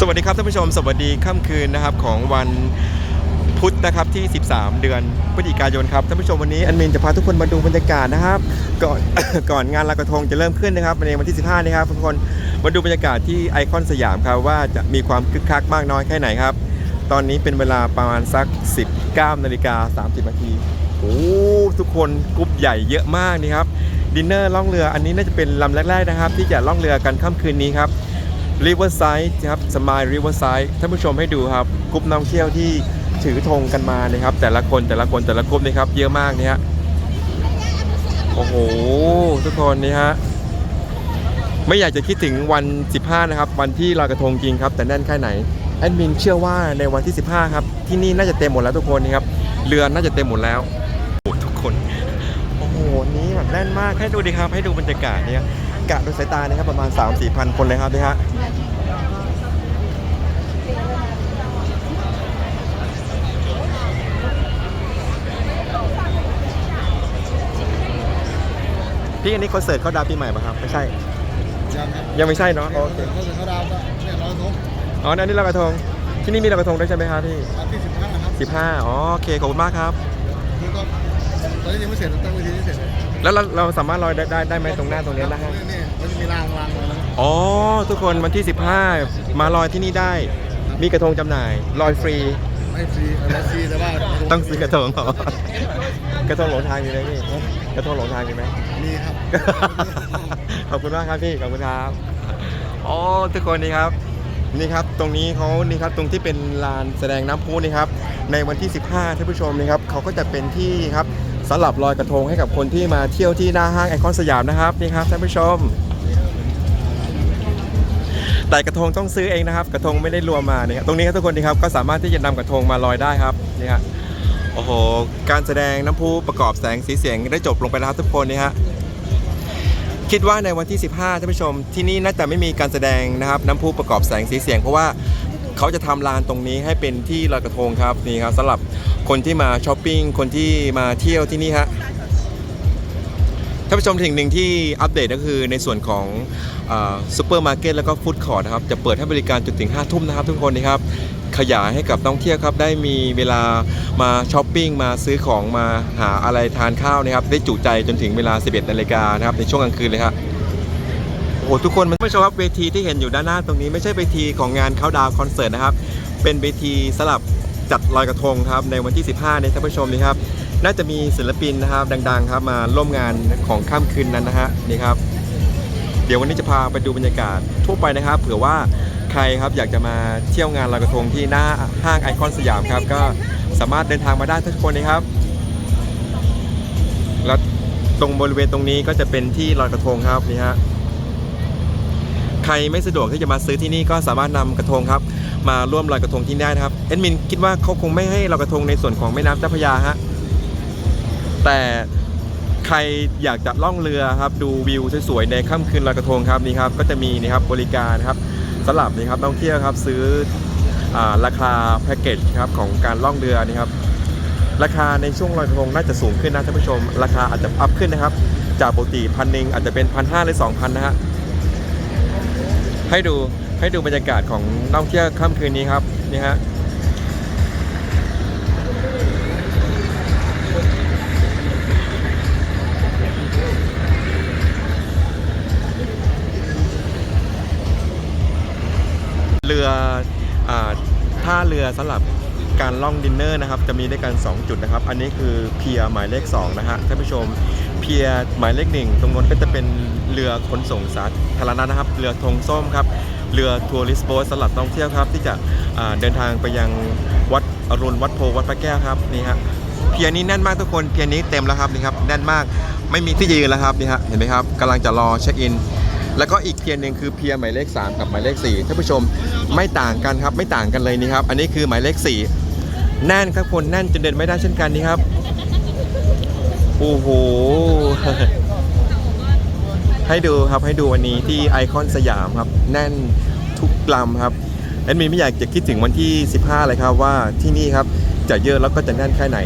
สวัสดีครับท่านผู้ชม สวัสดีค่ำคืนนะครับของวันพุธนะครับที่ 13 เดือนพฤศจิกายนครับท่านผู้ชมวันนี้อันมินจะพาทุกคนมาดูบรรยากาศนะครับ ก่อนก่อนงานลอยกระทงจะเริ่มขึ้นนะครับในวันที่ 15นะครับทุกคนมาดูบรรยากาศที่ไอคอนสยามครับว่าจะมีความคึกคักมากน้อยแค่ไหนครับ ตอนนี้เป็นเวลาประมาณสัก 19นาฬิกา30นาทีโอ้ทุกคนกรุ๊ปใหญ่เยอะมากนี่ครับดินเนอร์ล่องเรืออันนี้น่าจะเป็นลำแรกๆนะครับ ที่จะล่องเรือกันค่ำคืนนี้ครับ Riverside ครับสมาย Riverside ท่านผู้ชมให้ดูครับกลุ่มนักท่องเที่ยวที่ถือธงกันมานะครับ แต่ละคนแต่ละคนแต่ละกลุ่มนะครับ เยอะมากเนี่ฮะโอ้โห ทุกคนนี่ฮะไม่อยากจะคิดถึงวัน 15 นะครับ วันที่ลอยกระทงจริงครับ แต่แน่นแค่ไหนแอดมินเชื่อว่าในวันที่ 15 ครับ ที่นี่น่าจะเต็มหมดแล้วทุกคนนี่ครับเรือน่าจะเต็มหมดแล้วโอ้ทุกคน โอ้โหนี่แบบแน่นมากให้ดูดิครับ ให้ดูบรรยากาศเนี่ย กะโดยสายตานะครับประมาณ 3-4พันคนเลยครับนี่ฮะพี่อันนี้คอนเสิร์ตเขาดาวน์ปีใหม่ป่ะครับไม่ใช่ ยังครับยังไม่ใช่เนาะโอโอเคเคเขาถึงเขาดาวน์ก็เนี่ยร้อยทงอ๋ออันนี้ลอยกระทงที่นี่มีลอยกระทงด้วยใช่ไหมครับพี่วันที่สิบห้าครับสิบห้าอ๋อโอเคขอบคุณมากครับคือก็ตอนนี้ยังไม่เสร็จตั้งเวทีไม่เสร็จเลย แล้วเราเราสามารถลอยได้ได้ได้ไหมตรงหน้าตรงนี้นะฮะ นี่มันจะมีรางรางรางอ๋อ ทุกคนวันที่ 15 มาลอยที่นี่ได้ มีกระทงจำหน่าย ลอยฟรี ไม่ฟรีอะไรฟรีแต่ว่าต้องซื้อกระทงเหรอกระทงหลงทางอยู่ไหมพี่กระทงหลงทางอยู่ไหม มีครับ ขอบคุณมากครับพี่ ขอบคุณครับ อ๋อทุกคนนี่ครับ นี่ครับตรงนี้เขานี่ครับตรงที่เป็นลานแสดงน้ำพุนี่ครับ ในวันที่ 15ท่านผู้ชมนี่ครับเขาก็จะเป็นที่ครับ สำหรับลอยกระทงให้กับคนที่มาเที่ยวที่หน้าห้างไอคอนสยามนะครับนี่ครับท่านผู้ชม แต่กระทงต้องซื้อเองนะครับ กระทงไม่ได้รวมมาเนี่ยตรงนี้ครับทุกคนนี่ครับก็สามารถที่จะนำกระทงมาลอยได้ครับนี่ฮะโอ้โหการแสดงน้ำพุประกอบแสงสีเสียงได้จบลงไปแล้วครับทุกคนนี่ฮะคิดว่าในวันที่ 15ท่านผู้ชมที่นี่น่าจะไม่มีการแสดงนะครับน้ำพุประกอบแสงสีเสียงเพราะว่า เขาจะทำลานตรงนี้ให้เป็นที่ลอยกระทงครับนี่ครับสำหรับคนที่มาช้อปปิ้งคนที่มาเที่ยวที่นี่ฮะท่านผู้ชมสิ่งหนึ่งที่อัปเดตก็คือในส่วนของซูเปอร์มาร์เก็ตแล้วก็ฟู้ดคอร์ทนะครับจะเปิดให้บริการจนถึง 5 ทุ่มนะครับทุกคนนะครับขยายให้กับท่องเที่ยวครับได้มีเวลามาช้อปปิ้งมาซื้อของมาหาอะไรทานข้าวนะครับได้จุใจจนถึงเวลา 11นาฬิกานะครับในช่วงกลางคืนเลยครับ โอ้โหทุกคนมันไม่ใช่ว่าเวทีที่เห็นอยู่ด้านหน้าตรงนี้ไม่ใช่เวทีของงานเขาดาวคอนเสิร์ตนะครับ เป็นเวทีสลับจัดลอยกระทงครับในวันที่ 15นี้ท่านผู้ชมนี่ครับ น่าจะมีศิลปินนะครับดังๆครับมาร่วมงานของค่ำคืนนั้นนะฮะนี่ครับ เดี๋ยววันนี้จะพาไปดูบรรยากาศทั่วไปนะครับ เผื่อว่าใครครับอยากจะมาเที่ยวงานลอยกระทงที่หน้าห้างไอคอนสยามครับ ก็สามารถเดินทางมาได้ทุกคนนะครับ แล้วตรงบริเวณตรงนี้ก็จะเป็นที่ลอยกระทงครับนี่ฮะ ใครไม่สะดวกที่จะมาซื้อที่นี่ก็สามารถนำกระทงครับ มาร่วมลอยกระทงที่นี่ได้นะครับเอ็ดมินคิดว่าเขาคงไม่ให้ลอยกระทงในส่วนของแม่น้ำเจ้าพระยาฮะแต่ใครอยากจะล่องเรือครับดูวิวสวยๆในค่ำคืนลอยกระทงครับนี่ครับก็จะมีนี่ครับบริการครับสำหรับนี่ครับนักท่องเที่ยวครับซื้ออราคาแพ็กเกจครับของการล่องเรือนี่ครับราคาในช่วงลอยกระทงน่าจะสูงขึ้นนะท่านผู้ชม ราคาอาจจะอัพขึ้นนะครับ จากปกติพันหนึ่งอาจจะเป็นพันห้าหรือสองพันนะฮะ ให้ดูให้ดูบรรยากาศของนักท่องเที่ยวค่ำคืนนี้ครับนี่ฮะเรืออท่าเรือสำหรับการล่องดินเนอร์นะครับจะมีด้วยกัน 2 จุดนะครับ อันนี้คือเพียหมายเลข 2 นะฮะท่านผู้ชมเพียหมายเลขหนึ่งตรงนู้นก็จะเป็น เรือขนส่งสาธารณะนะครับ เรือธงส้มครับ เรือทัวริสโบ๊ทสำหรับนักท่องเที่ยวครับ ที่จะเดินทางไปยังวัดอรุณวัดโพวัดพระแก้วครับนี่ฮะเพียรนี้แน่นมากทุกคนเพียรนี้เต็มแล้วครับนี่ครับแน่นมากไม่มีที่ยืนแล้วครับนี่ฮะเห็นไหมครับกำลังจะรอเช็คอินแล้วก็อีกเพียรหนึ่งคือเพียรหมายเลข 3 กับหมายเลข4ท่านผู้ชมไม่ต่างกันครับไม่ต่างกันเลยนี่ครับ อันนี้คือหมายเลข 4 แน่นครับคนแน่นจนเดินไม่ได้เช่นกันนี่ครับ โอ้โห ให้ดูครับให้ดูวันนี้ที่ไอคอนสยามครับแน่นทุกลำครับแอดมินไม่อยากจะคิดถึงวันที่ 15 เลยครับว่าที่นี่ครับจะเยอะแล้วก็จะแน่นแค่ไหน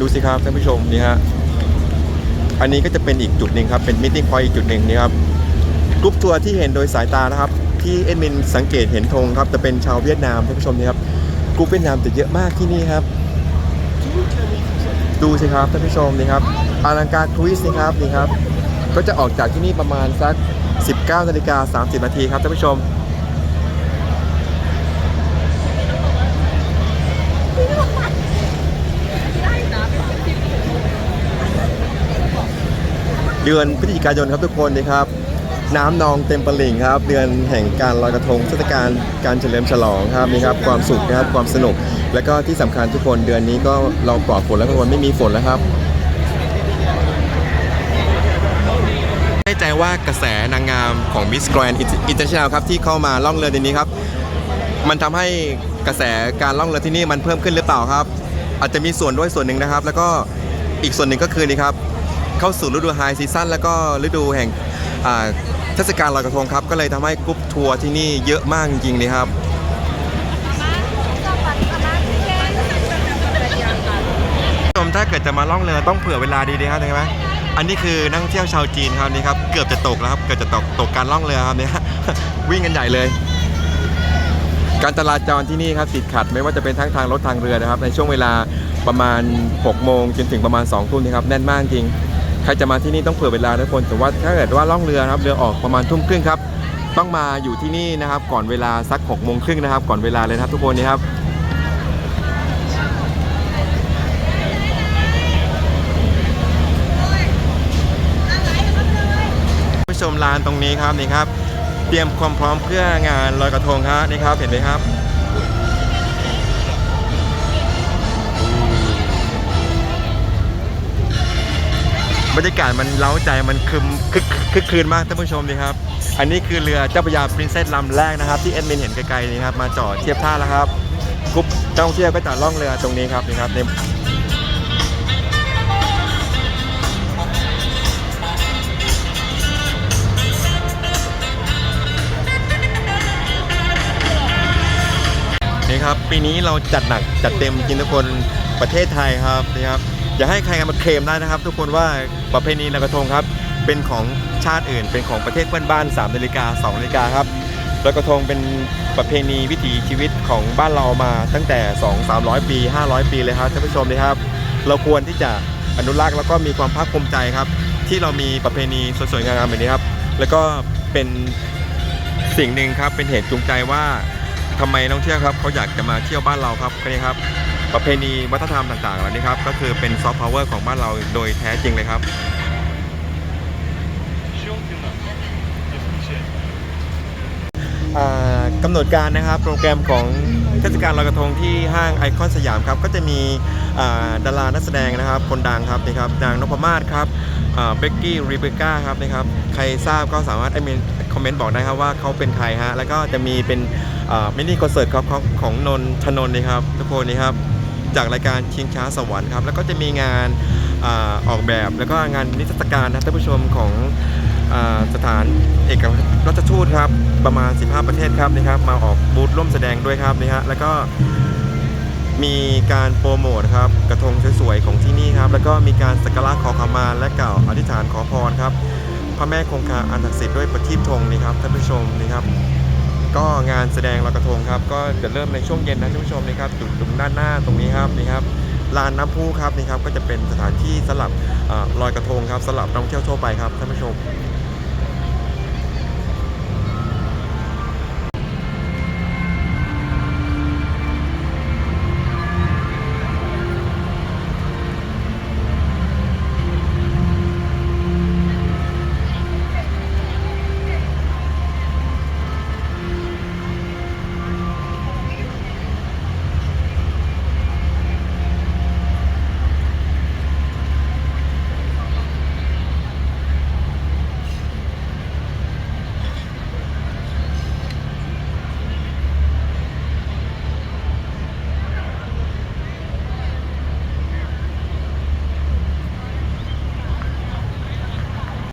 ดูสิครับท่านผู้ชมนี่ฮะอันนี้ก็จะเป็นอีกจุดหนึ่งครับเป็นมิ팅พอยต์อีกจุดหนึ่งนี่ครับกรุ๊ปทัวร์ที่เห็นโดยสายตานะครับ ที่เอ็ดมินสังเกตเห็นธงครับจะเป็นชาวเวียดนามท่านผู้ชมนี่ครับกลุ่มเวียดนามจะเยอะมากที่นี่ครับ ดูสิครับท่านผู้ชมนี่ครับอลังการครูซนี่ครับนี่ครับ ก็จะออกจากที่นี่ประมาณสัก 19นาฬิกา30นาทีครับท่านผู้ชม เดือนพฤศจิกายนครับทุกคนนะครับ น้ำนองเต็มปริ่งครับ เดือนแห่งการลอยกระทงเทศกาลการเฉลิมฉลองครับนี่ครับความสุขนะครับความสนุก และก็ที่สำคัญทุกคนเดือนนี้ก็เราปลอดฝนแล้วทุกคนไม่มีฝนแล้วครับแน่ใจ ว่ากระแสนางงามของ Miss Grand International ครับที่เข้ามาล่องเรือในนี้ครับ มันทำให้กระแสการล่องเรือที่นี่มันเพิ่มขึ้นหรือเปล่าครับ อาจจะมีส่วนด้วยส่วนหนึ่งนะครับ แล้วก็อีกส่วนหนึ่งก็คือนี่ครับ เข้าสู่ฤดูไฮซีซั่นแล้วก็ฤดูแห่งเทศกาลลอยกระทงครับ ก็เลยทำให้กรุ๊ปทัวร์ที่นี่เยอะมากจริงๆเลยครับชมถ้าเกิดจะมาล่องเรือต้องเผื่อเวลาดีๆครับใช่ไหม อันนี้คือนักท่องเที่ยวชาวจีนครับนี่ครับเกือบจะตกแล้วครับเกือบจะตกตกการล่องเรือครับเนี่ยวิ่งกันใหญ่เลย การจราจรที่นี่ครับติดขัดไม่ว่าจะเป็นทั้งทางรถทางเรือนะครับ ในช่วงเวลาประมาณ6โมงจนถึงประมาณ2ทุ่มนะครับแน่นมากจริงใครจะมาที่นี่ต้องเผื่อเวลาทุกคนแต่ว่าถ้าเกิดว่าล่องเรือครับเรือออกประมาณทุ่มครึ่งครับต้องมาอยู่ที่นี่นะครับก่อนเวลาสัก6โมงครึ่งนะครับก่อนเวลาเลยนะครับทุกคนนี่ครับ ผู้ชม ลานตรงนี้ครับนี่ครับ เตรียมความพร้อมเพื่องานลอยกระทงครับนี่ครับเห็นไหมครับบรรยากาศมันเล้าใจมันคึมคึกคึกคืนมากท่านผู้ชมนี่ครับ อันนี้คือเรือเจ้าพระยาปรินเซสลำแรกนะครับ ที่เอ็ดมินเห็นไกลๆนี่ครับมาจอดเทียบท่าแล้วครับกรุ๊ปนักท่องเที่ยวก็จะล่องเรือตรงนี้ครับนี่ครับใน นี่ครับปีนี้เราจัดหนักจัดเต็มจริงทุกคนประเทศไทยครับนี่ครับอย่าให้ใครมาเคลมได้นะครับ ทุกคนว่าประเพณีลอยกระทงครับ เป็นของชาติอื่น เป็นของประเทศเพื่อนบ้าน3นาฬิกา2นาฬิกาครับลอยกระทงเป็นประเพณีวิถีชีวิตของบ้านเรามาตั้งแต่ 2 300 ปี 500 ปีเลยครับท่านผู้ชมนะครับ เราควรที่จะอนุรักษ์แล้วก็มีความภาคภูมิใจครับ ที่เรามีประเพณีสวยๆงามๆแบบนี้ครับ แล้วก็เป็นสิ่งหนึ่งครับเป็นเหตุจูงใจว่า ทำไมนักท่องเที่ยวครับเขาอยากจะมาเที่ยวบ้านเราครับนี่ครับ ประเพณีวัฒนธรรมต่างๆเหล่านี้ครับก็คือเป็นซอฟต์พาวเวอร์ของบ้านเราโดยแท้จริงเลยครับกำหนดการนะครับโปรแกรมของเทศกาลลอยกระทงที่ห้างไอคอนสยามครับก็จะมีดารานักแสดงนะครับ คนดังครับนี่ครับนางนพมาศครับเบกกี้รีเบคก้าครับนะครับใครทราบก็สามารถคอมเมนต์บอกได้ครับว่าเขาเป็นใครฮะแล้วก็จะมีเป็น มินิคอนเสิร์ตครับของของนนทนนท์นะครับทุกคนนี่ครับจากรายการชิงช้าสวรรค์ครับแล้วก็จะมีงานอออกแบบแล้วก็งานนิทรรศการนะท่านผู้ชมของอ่าสถานเอกอัครราชทูตครับประมาณ 15 ประเทศครับนะครับ มาออกบูธร่วมแสดงด้วยครับนี่ฮะแล้วก็มีการโปรโมทครับกระทงสวยๆของที่นี่ครับ แล้วก็มีการสักการะขอขมาและกล่าวอธิษฐานขอพรครับ พระแม่คงคาอันศักดิ์สิทธิ์ด้วยประทีปธงนี่ครับท่านผู้ชมนี่ครับ ก็งานแสดงลอยกระทงครับ ก็จะเริ่มในช่วงเย็นนะท่านผู้ชมนี่ครับจุดตรงด้านหน้าตรงนี้ครับนี่ครับลานน้ำพุครับนี่ครับก็จะเป็นสถานที่สำหรับลอยกระทงครับสำหรับนักท่องเที่ยวทั่วไปครับท่านผู้ชม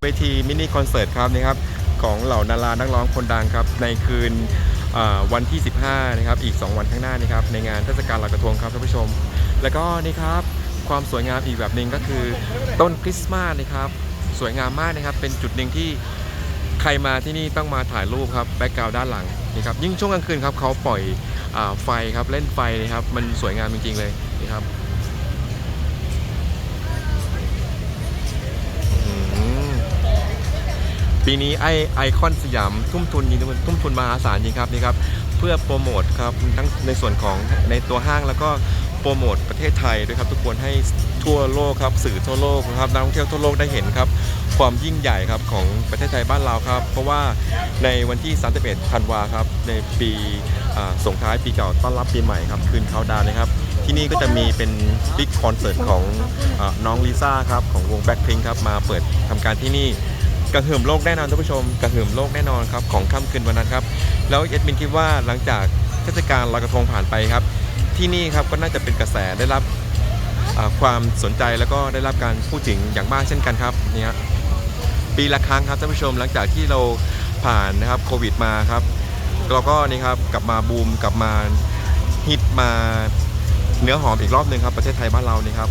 เวทีมินิคอนเสิร์ตครับนี่ครับของเหล่าดารานักร้องคนดังครับในคืนวันที่ 15 นะครับ อีก 2 วันข้างหน้านี่ครับในงานเทศกาลลอยกระทงครับท่านผู้ชม แล้วก็นี่ครับความสวยงามอีกแบบหนึ่งก็คือต้นคริสต์มาสนะครับ สวยงามมากนะครับ เป็นจุดหนึ่งที่ใครมาที่นี่ต้องมาถ่ายรูปครับแบ็กกราวด้านหลังนี่ครับยิ่งช่วงกลางคืนครับเขาปล่อยอไฟครับเล่นไฟเลยครับมันสวยงามจริงๆเลยนี่ครับ ปีนี้ไอไอคอนสยามทุ่มทุนจริงทุ่มทุนมหาศาลจริงครับนี่ครับเพื่อโปรโมทครับทั้งในส่วนของในตัวห้างแล้วก็โปรโมทประเทศไทยด้วยครับทุกคนให้ทั่วโลกครับสื่อทั่วโลกนะครับนักท่องเที่ยวทั่วโลกได้เห็นครับความยิ่งใหญ่ครับของประเทศไทยบ้านเราครับ เพราะว่าในวันที่ 31 ธันวาครับในปีส่งท้ายปีเก่าต้อนรับปีใหม่ครับคืนเขาดาวน์นะครับที่นี่ก็จะมีเป็นบิ๊กคอนเสิร์ตของอน้องลิซ่าครับของวงแบ็คพิงครับมาเปิดทำการที่นี่ กระหึ่มโลกแน่นอนท่านผู้ชมกระหึ่มโลกแน่นอนครับของค่ำคืนวันนั้นครับแล้วเอ็ดมินคิดว่าหลังจากเทศกาลลอยกระทงผ่านไปครับ ที่นี่ครับก็น่าจะเป็นกระแสได้รับอ่าความสนใจแล้วก็ได้รับการพูดถึงอย่างมากเช่นกันครับเนี่ย ปีละครั้งครับท่านผู้ชมหลังจากที่เราผ่านนะครับโควิดมาครับเราก็นี่ครับกลับมาบูมกลับมาฮิตมาเนื้อหอมอีกรอบหนึ่งครับประเทศไทยบ้านเรานี่ครับ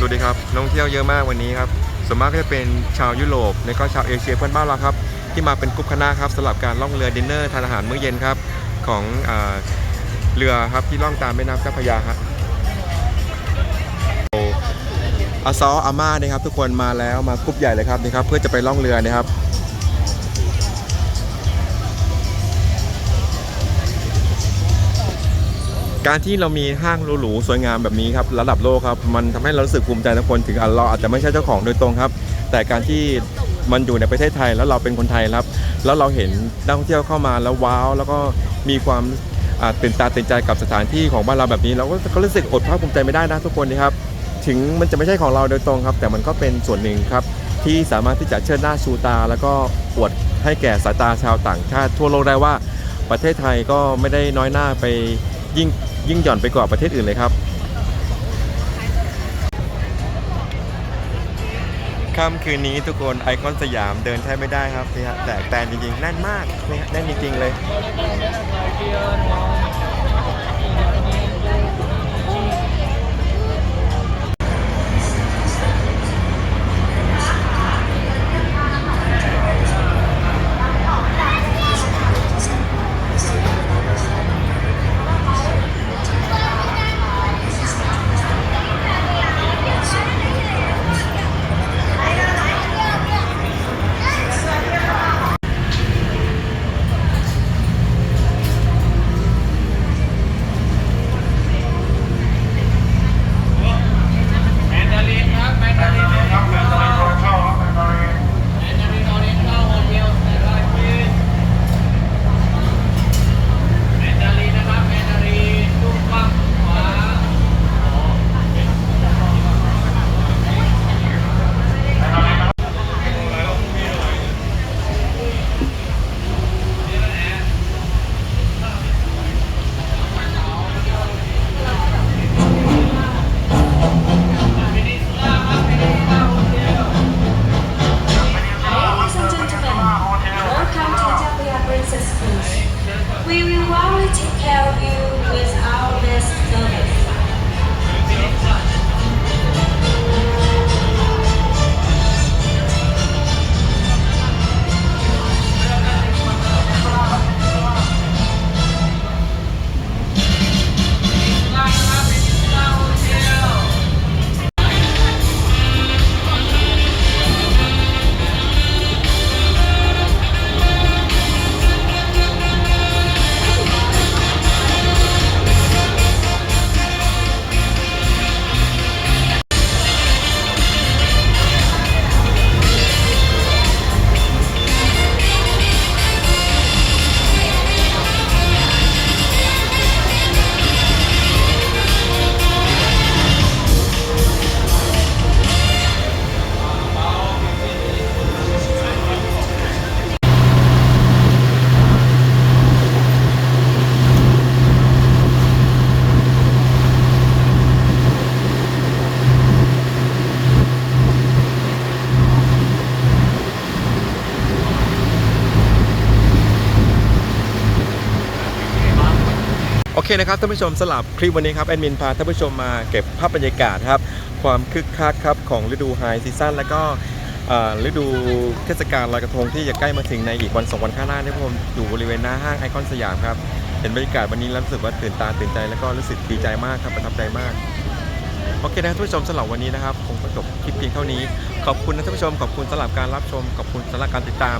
ดูดิครับนักท่องเที่ยวเยอะมากวันนี้ครับส่วนมากก็จะเป็นชาวยุโรปและก็ชาวเอเชียเพื่อนบ้านเราครับ ที่มาเป็นกลุ่มคณะครับสำหรับการล่องเรือดินเนอร์ทานอาหารมื้อเย็นครับของอเรือครับที่ล่องตามแม่น้ำเจ้าพระยาครับอาซออาม่านี่ครับทุกคนมาแล้วมากรุ๊ปใหญ่เลยครับนี่ครับเพื่อจะไปล่องเรือนะครับ การที่เรามีห้างหรูๆสวยงามแบบนี้ครับระดับโลกครับมันทำให้เรารู้สึกภูมิใจทุกคนถึงเราอาจจะไม่ใช่เจ้าของโดยตรงครับ แต่การที่มันอยู่ในประเทศไทยแล้วเราเป็นคนไทยครับ แล้วเราเห็นนักท่องเที่ยวเข้ามาแล้วว้าว แล้วก็มีความตื่นตาตื่นใจกับสถานที่ของบ้านเราแบบนี้ เราก็ก็รู้สึกอดภาคภูมิใจไม่ได้นะทุกคนนะครับถึงมันจะไม่ใช่ของเราโดยตรงครับ แต่มันก็เป็นส่วนหนึ่งครับ ที่สามารถที่จะเชิดหน้าชูตา แล้วก็อวดให้แก่สายตาชาวต่างชาติทั่วโลกได้ว่าประเทศไทยก็ไม่ได้น้อยหน้าไปยิ่ง ยิ่งหย่อนไปกว่าประเทศอื่นเลยครับค่ำคืนนี้ทุกคนไอคอนสยามเดินแทบไม่ได้ครับนี่ฮะแต่แตนจริงๆแน่นมากนี่ฮะแน่นจริงๆเลย เคนะครับท่านผู้ชมสลับคลิปวันนี้ครับแอดมินพาท่านผู้ชมมาเก็บภาพบรรยากาศครับความคึกคักครับของฤดูไฮซีซั่นแล้วก็ฤดูเทศกาลลอยกระทงที่จะใกล้มาถึงในอีกวันสองวันข้างหน้าเนี่ผมอยู่บริเวณหน้าห้างไอคอนสยามครับเห็นบรรยากาศวันนี้รู้สึกว่าตื่นตาตื่นใจแล้วก็รู้สึกดีใจมากครับประทับใจมากโอเคนะท่านผู้ชมสำหรับวันนี้นะครับคงจบคลิปเพียงเท่านี้ ขอบคุณนะท่านผู้ชมขอบคุณสำหรับการรับชม ขอบคุณสำหรับการติดตาม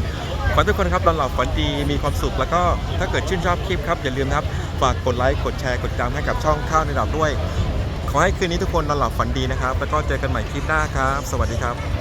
ขอทุกคนครับนอนหลับฝันดีมีความสุขแล้วก็ถ้าเกิดชื่นชอบคลิปครับอย่าลืมนะครับ ฝากกดไลค์ กดแชร์ กดติดตามให้กับช่องข้าวในดาบด้วย ขอให้คืนนี้ทุกคนนอนหลับฝันดีนะครับ แล้วก็เจอกันใหม่คลิปหน้าครับ สวัสดีครับ